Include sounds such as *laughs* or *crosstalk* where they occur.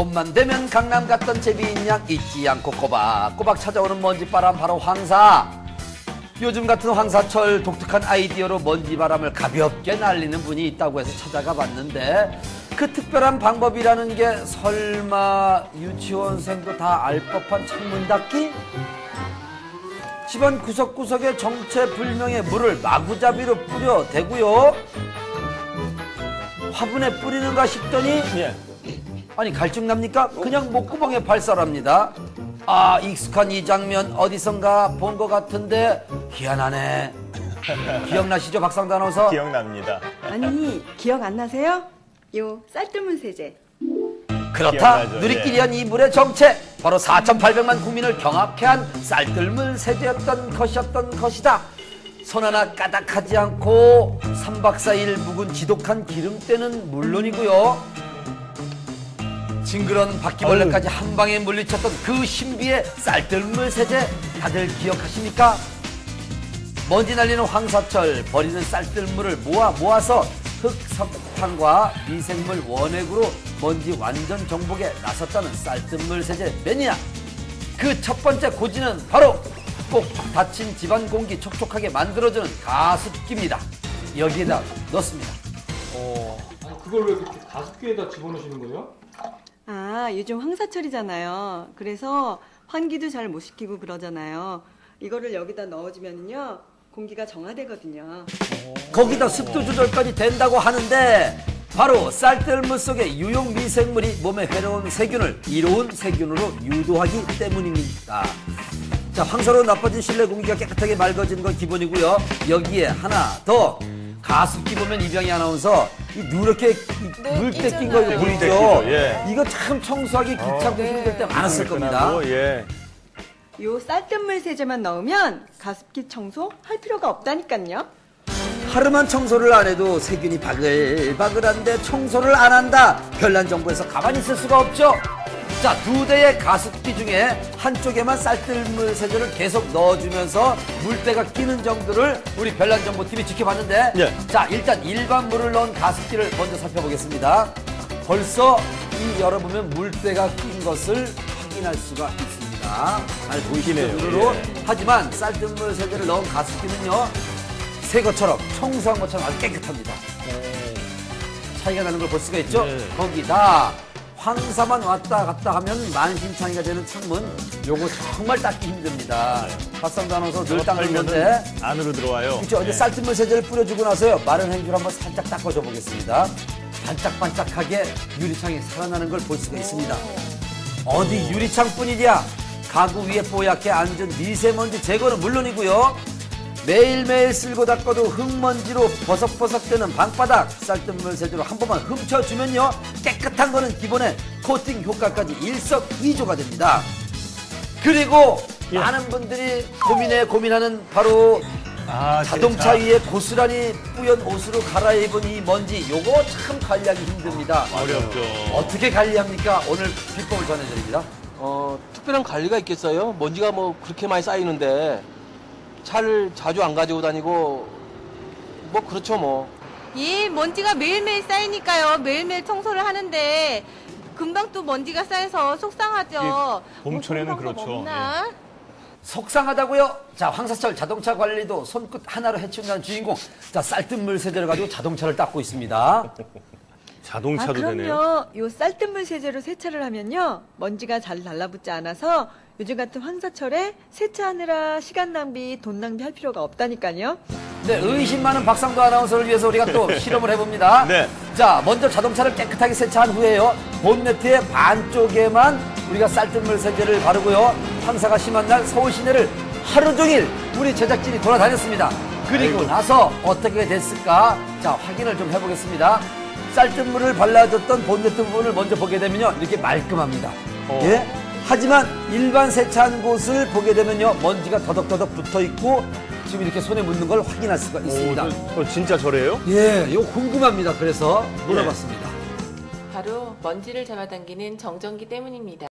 봄만 되면 강남 갔던 제비인 양 잊지 않고 꼬박꼬박 찾아오는 먼지바람 바로 황사. 요즘 같은 황사철 독특한 아이디어로 먼지바람을 가볍게 날리는 분이 있다고 해서 찾아가 봤는데 그 특별한 방법이라는 게 설마 유치원생도 다 알 법한 창문 닫기? 집안 구석구석에 정체불명의 물을 마구잡이로 뿌려 대고요. 화분에 뿌리는가 싶더니 예. 아니 갈증 납니까? 그냥 목구멍에 발설합니다. 아 익숙한 이 장면 어디선가 본 것 같은데 희한하네. 기억나시죠 박상도 아나운서? 기억납니다. 아니 기억 안 나세요? 요 쌀뜨문 세제 그렇다. 기억나죠, 누리끼리 한 이 물의 정체 바로 4,800만 국민을 경악해 한 쌀뜨물 세제였던 것이었던 것이다. 손 하나 까닥하지 않고 3박 4일 묵은 지독한 기름때는 물론이고요. 징그런 바퀴벌레까지 한 방에 물리쳤던 그 신비의 쌀뜨물 세제 다들 기억하십니까? 먼지 날리는 황사철 버리는 쌀뜨물을 모아 모아서 흑석탄과 미생물 원액으로 먼지 완전 정복에 나섰다는 쌀뜨물 세제 매니아 그 첫 번째 고지는 바로 꼭 닫힌 집안 공기 촉촉하게 만들어주는 가습기입니다 여기에다 넣습니다 아니, 그걸 왜 이렇게 가습기에다 집어넣으시는 거예요? 아 요즘 황사철이잖아요 그래서 환기도 잘 못 시키고 그러잖아요 이거를 여기다 넣어주면요 공기가 정화되거든요 거기다 습도 조절까지 된다고 하는데 바로 쌀뜨물 속의 유용 미생물이 몸에 해로운 세균을 이로운 세균으로 유도하기 때문입니다. 자, 황사로 나빠진 실내 공기가 깨끗하게 맑아지는 건 기본이고요. 여기에 하나 더 가습기 보면 이병희 아나운서 이 누렇게 물때 낀 거 이거 물 보이죠? 떼끼죠, 예. 이거 참 청소하기 귀찮고 힘들 때 많았을 겁니다. 그러고, 예. 요 쌀뜨물 세제만 넣으면 가습기 청소 할 필요가 없다니까요 하루만 청소를 안 해도 세균이 바글바글한데 청소를 안 한다. 별난 정부에서 가만히 있을 수가 없죠. 자, 두 대의 가습기 중에 한쪽에만 쌀뜨물 세제를 계속 넣어주면서 물때가 끼는 정도를 우리 별난 정보팀이 지켜봤는데, 예. 자, 일단 일반 물을 넣은 가습기를 먼저 살펴보겠습니다. 벌써 이 열어보면 물때가 낀 것을 확인할 수가 있습니다. 잘. 눈으로. 예. 하지만 쌀뜨물 세제를 넣은 가습기는요, 새 것처럼 청소한 것처럼 아주 깨끗합니다. 차이가 나는 걸 볼 수가 있죠. 네. 거기다 황사만 왔다 갔다 하면 만신창이가 되는 창문 요거 정말 닦기 힘듭니다. 박상도 아나운서 늘 닦는 건데 안으로 들어와요. 그렇죠. 이제 예. 쌀뜨물 세제를 뿌려주고 나서요 마른 행주를 한번 살짝 닦아줘 보겠습니다. 반짝반짝하게 유리창이 살아나는 걸 볼 수가 있습니다. 어디 유리창뿐이랴 가구 위에 뽀얗게 앉은 미세먼지 제거는 물론이고요. 매일매일 쓸고 닦아도 흙먼지로 버석버석되는 방바닥 쌀뜨물 세제로 한 번만 훔쳐주면요 깨끗한 거는 기본에 코팅 효과까지 일석이조가 됩니다. 그리고 예. 많은 분들이 고민에 고민하는 바로 아, 자동차 진짜. 위에 고스란히 뿌연 옷으로 갈아입은 이 먼지 요거 참 관리하기 힘듭니다. 어렵죠. 어떻게 관리합니까? 오늘 비법을 전해드립니다. 어, 특별한 관리가 있겠어요? 먼지가 뭐 그렇게 많이 쌓이는데 차를 자주 안 가지고 다니고 뭐 그렇죠 뭐. 예, 먼지가 매일매일 쌓이니까요. 매일매일 청소를 하는데 금방 또 먼지가 쌓여서 속상하죠. 이게 봄철에는 뭐 그렇죠. 없나? 속상하다고요? 자, 황사철 자동차 관리도 손끝 하나로 해치운다는 주인공. 자, 쌀뜨물 세제를 가지고 자동차를 닦고 있습니다. *laughs* 아 자동차도 되네요. 그럼요 요 쌀뜨물 세제로 세차를 하면요 먼지가 잘 달라붙지 않아서 요즘 같은 황사철에 세차하느라 시간 낭비 돈 낭비 할 필요가 없다니까요 네, 의심 많은 박상도 아나운서를 위해서 우리가 또 *laughs* 실험을 해봅니다. 네. 자, 먼저 자동차를 깨끗하게 세차한 후에요. 본네트의 반쪽에만 우리가 쌀뜨물 세제를 바르고요. 황사가 심한 날 서울 시내를 하루 종일 우리 제작진이 돌아다녔습니다. 그리고 나서 어떻게 됐을까? 자, 확인을 좀 해보겠습니다. 쌀뜨물을 발라줬던 본네트 부분을 먼저 보게 되면요. 이렇게 말끔합니다. 어. 예? 하지만 일반 세차한 곳을 보게 되면요. 먼지가 더덕더덕 붙어 있고 지금 이렇게 손에 묻는 걸 확인할 수가 있습니다. 오, 저, 저 진짜 저래요? 예, 이거 궁금합니다. 그래서 물어봤습니다. 바로 먼지를 잡아당기는 정전기 때문입니다.